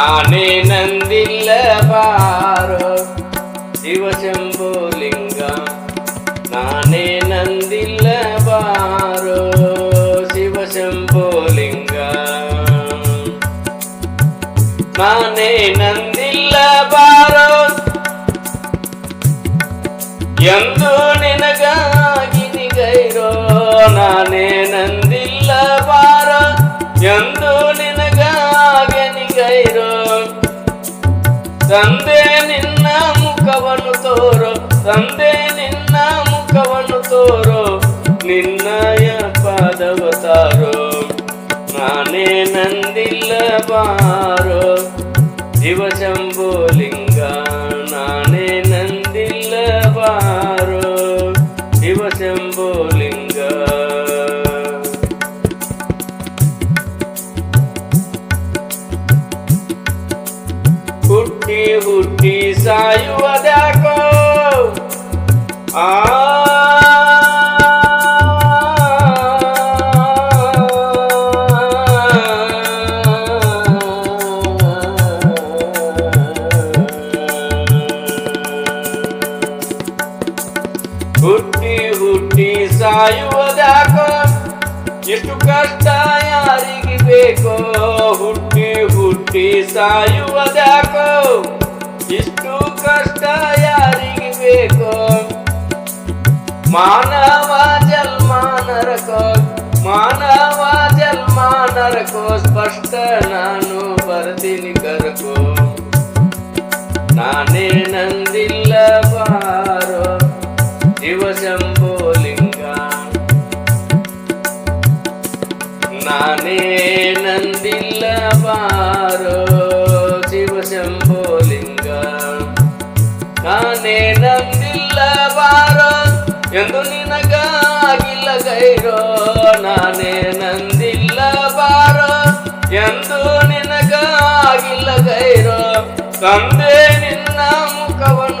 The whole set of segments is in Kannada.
ನಾನೇ ನಂದಿಲ್ಲ ಬಾರೋ ಶಿವಶಂಭುಲಿಂಗ ನಾನೇ ನಂದಿಲ್ಲ ಬಾರೋ ಶಿವಶಂಭುಲಿಂಗ ನಾನೇ ನಂದಿಲ್ಲ ಬಾರೋ ಎಂದು ನಿನಗಾಗಿ ನಂದಿಲ್ಲ ಬಾರೋ ಶಿವಶಂಭುಲಿಂಗ ನಾನೇ ನಂದಿಲ್ಲ ಬಾರೋ ಶಿವಶಂಭುಲಿಂಗ ಹುಟ್ಟಿ ಹುಟ್ಟಿ ಸಾಯುವುದ್ಯಾಕೋ ಎಷ್ಟು ಕಷ್ಟ ಯಾರಿಗೆ ಬೇಕೋ ಹುಟ್ಟಿ ಹುಟ್ಟಿ ಸಾಯುವುದ್ಯಾಕೋ ಇಷ್ಟು ಕಷ್ಟ ಯಾರಿಗೆ ಬೇಕೋ ಮಾನವ ಜನ್ಮ ನರಕೋ ಮಾನವ ಜನ್ಮ ನರಕೋ ಸ್ಪಷ್ಟ ನಾನು ಬರ್ತೀನಿ ಕರಕೋ ನಾನೇ ನಂದಿಲ್ಲ ನಂದಿಲ್ಲ ಬಾರೋ ಶಿವಶಂಭುಲಿಂಗ. ನಾನೇ ನಂದಿಲ್ಲ ಬಾರೋ ಎಂದು ನಿನಗಾಗಿಲ್ಲ ಗೈರೋ. ನಾನೇ ನಂದಿಲ್ಲ ಬಾರೋ ಎಂದು ನಿನಗಾಗಿಲ್ಲ ಗೈರೋ. ತಂದೆ ನಿನ್ನ ಮುಖವನ್ನು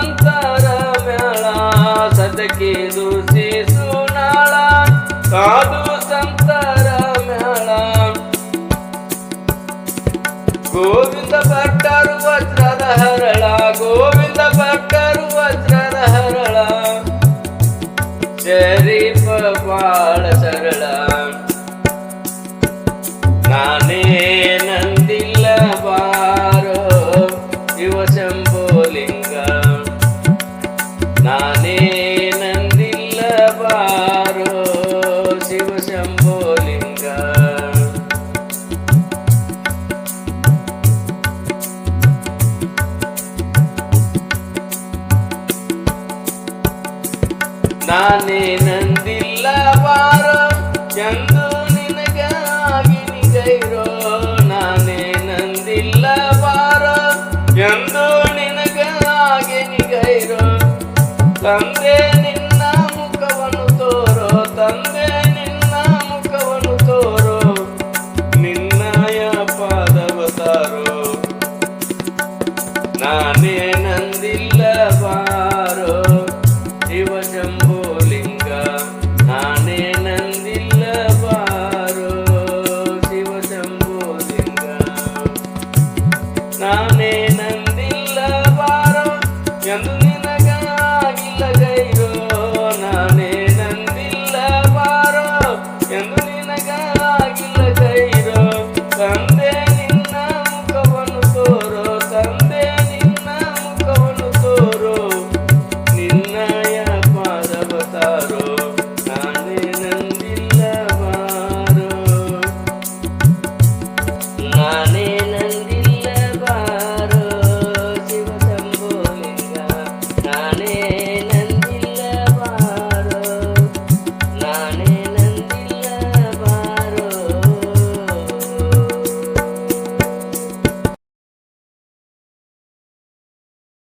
ਅੰਤਰ ਮਿਲਾ ਸਦਕੇ ਦੂਸੀ ਸੁਨਾਲਾ ਸਾਧੂ ਸੰਤਰ ਮਿਲਾ ਗੋਵਿੰਦ ਭੱਟਰ ਵਜਰ ਹਰਲਾ ਗੋਵਿੰਦ ਭੱਟਰ ਵਜਰ ਹਰਲਾ। ਸ਼ਰੀਫ ਬਾਲ ਸਰਲਾ। ਨਾਨੇ ನಾನೇ ನಂದಿಲ್ಲ ಬಾರ ಎಂದು ನಿನಗಾಗಿ ನಿಜೈರೋ ನಾನೇ ನಂದಿಲ್ಲ ಬಾರ ಎಂದು ನಿನಗಾಗಿ ನಿಗೈರೋ ತಂದೆ ನಿನ್ನ ಮುಖವನ್ನು ತೋರೋ. ತಂದೆ ನಿನ್ನ ಮುಖವನ್ನು ತೋರೋ. ನಿನ್ನಯ ಪಾದವತಾರೋ ನಾನೇ